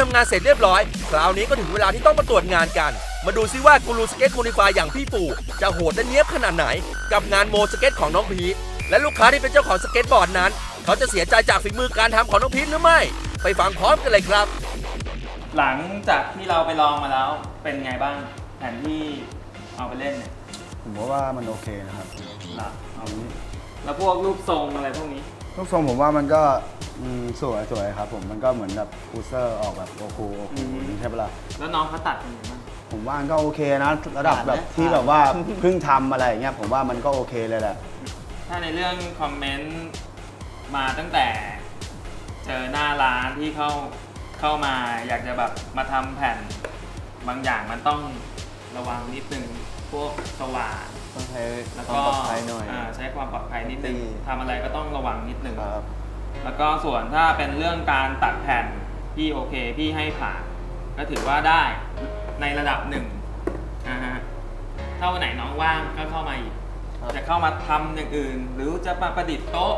ทำงานเสร็จเรียบร้อย คราวนี้ก็ถึงเวลาที่ต้องมาตรวจงานกัน มาดูซิว่ากูรูสเก็ตโมดิฟายอย่างพี่ปู่ จะโหดและเนี้ยบขนาดไหน กับงานโมสเก็ตของน้องพีทและลูกค้าที่เป็นเจ้าของสเก็ตบอร์ดนั้น เขาจะเสียใจจากฝีมือการทำของน้องพีทหรือไม่ ไปฟังพร้อมกันเลยครับ หลังจากที่เราไปลองมาแล้วเป็นไงบ้างแผนที่เอาไปเล่นเนี่ยผมว่าว่ามันโอเคนะครับล่ะเอางี้แล้วพวกรูปทรงอะไรพวกนี้ ลูกทรงผมว่ามันก็ อืมสวยสวยครับผมมันก็เหมือนแบบคูเซอร์ออกแบบโอคูโอคูใช่ปะล่ะแล้วน้องเขาตัดเป็นยังไงบ้าง ผมว่ามันก็โอเคนะระดับแบบที่แบบว่าเพิ่งทำอะไรอย่างเงี้ยผมว่ามันก็โอเคเลยแหละ ถ้าในเรื่องคอมเมนต์มาตั้งแต่เจอหน้าร้านที่เข้าเข้ามาอยากจะแบบมาทำแผ่นบางอย่างมันต้องระวังนิดนึงพวกสว่านต้องใช้แล้วความก็ปลอดภัยหน่อยาใช้ความปลอดภัยนิดนึงดีทำอะไรก็ต้องระวังนิดนึง ครับ แล้วก็ส่วนถ้าเป็นเรื่องการตัดแผ่นพี่โอเคพี่ให้ผ่านก็ถือว่าได้ในระดับหนึ่งนะฮะถ้าวันไหนน้องว่างก็เข้ามาอีกครับจะเข้ามาทำอย่างอื่น หรือจะมาประดิษฐ์โต๊ะ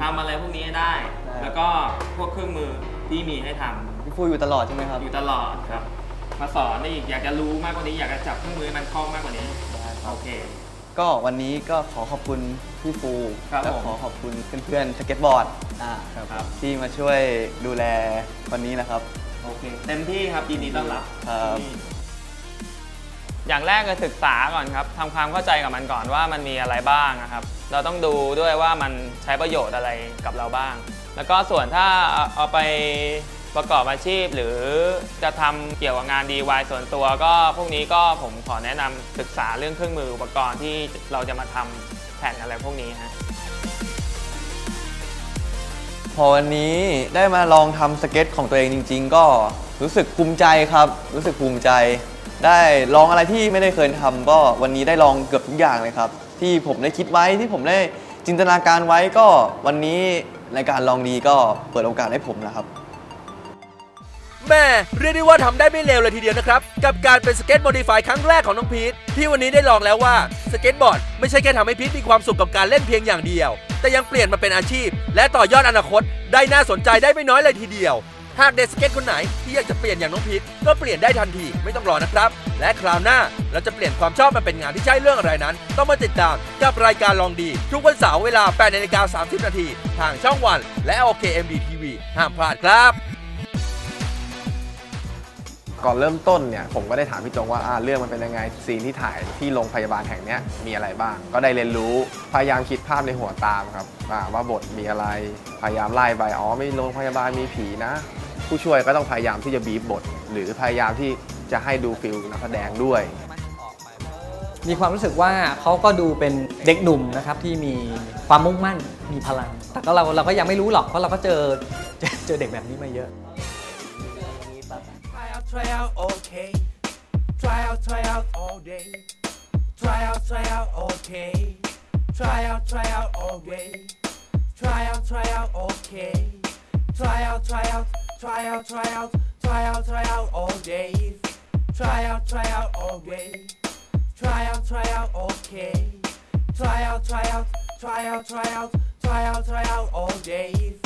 ทำอะไรพวกนี้ได้ ได้ แล้วก็พวกเครื่องมือที่มีให้ทำพี่ฟูอยู่ตลอดใช่ไหมครับอยู่ตลอดครับ มาสอนได้อีกอยากจะรู้มากกว่านี้ อยากจะจับเครื่องมือให้มันคล่องมากกว่านี้ ได้ครับโอเค ก็วันนี้ก็ขอขอบคุณพี่ฟูครับและผม ขอขอบคุณเพื่อนๆสเก็ตบอร์ดอ่าครับ ที่มาช่วยดูแลวันนี้นะครับ โอเค เต็มที่ครับยินดีต้อนรับครับ ที่อย่างแรกก็ศึกษาก่อนครับทำความเข้าใจกับมันก่อนว่ามันมีอะไรบ้างนะครับ เราต้องดูด้วยว่ามันใช้ประโยชน์อะไรกับเราบ้าง แล้วก็ส่วนถ้าเอาเอาไป ประกอบอาชีพหรือจะทำเกี่ยวกับงาน DIY ส่วนตัว ก็พวกนี้ก็ผมขอแนะนำศึกษาเรื่องเครื่องมืออุปกรณ์ที่เราจะมาทำแผ่นอะไรพวกนี้ฮะพอวันนี้ได้มาลองทำสเก็ตของตัวเองจริง ๆ ก็รู้สึกภูมิใจครับ รู้สึกภูมิใจ ได้ลองอะไรที่ไม่ได้เคยทำก็วันนี้ได้ลองเกือบทุกอย่างเลยครับ ที่ผมได้คิดไว้ที่ผมได้จินตนาการไว้ก็วันนี้ในการลองดีก็เปิดโอกาสให้ผมแล้วครับ แม่เรียกได้ว่าทำได้ไม่เลวเลยทีเดียวนะครับ กับการเป็นสเก็ตโมดิฟายครั้งแรกของน้องพีทที่วันนี้ได้ลองแล้วว่าสเก็ตบอร์ดไม่ใช่แค่ทำให้พีทมีความสุขกับการเล่นเพียงอย่างเดียว แต่ยังเปลี่ยนมาเป็นอาชีพ และต่อยอดอนาคต ได้น่าสนใจได้ไม่น้อยเลยทีเดียวหากเด็กสเก็ตคนไหนที่อยากจะเปลี่ยนอย่างน้องพีทก็เปลี่ยนได้ทันทีไม่ต้องรอนะครับ และคราวหน้าเราจะเปลี่ยนความชอบมาเป็นงานที่ใช่เรื่องอะไรนั้น ต้องมาติดตามกับรายการลองดี ทุกวันเสาร์เวลา8นาฬิกา30 นาทีทางช่องวัน และ OKMD TV ห้ามพลาดครับ ก่อนเริ่มต้นเนี่ยผมก็ได้ถามพี่จงว่าอ่าเรื่องมันเป็นยังไงซีนที่ถ่ายที่โรงพยาบาลแห่งเนี้ยมีอะไรบ้าง ก็ได้เรียนรู้พยายามคิดภาพในหัวตามครับอ่าว่าบทมีอะไรพยายามไล่ไปอ๋อไม่โรงพยาบาลมีผีนะ ผู้ช่วยก็ต้องพยายามที่จะบีบบท หรือพยายามที่จะให้ดูฟิลนักแสดงด้วย มีความรู้สึกว่าเขาก็ดูเป็นเด็กหนุ่มนะครับที่มีความมุ่งมั่นมีพลัง แต่ก็เราเราก็ยังไม่รู้หรอกเพราะเราก็เจอเจอเด็กแบบนี้มาเยอะ try out, okay. Try out, try out all day. Try out, try out, okay. Try out, try out all day. Try out, try out, okay. Try out, try out, try out, try out, try out, try out all day. Try out, try out all day. Try out, try out, okay. Try out, try out, try out, try out, try out, try out all day.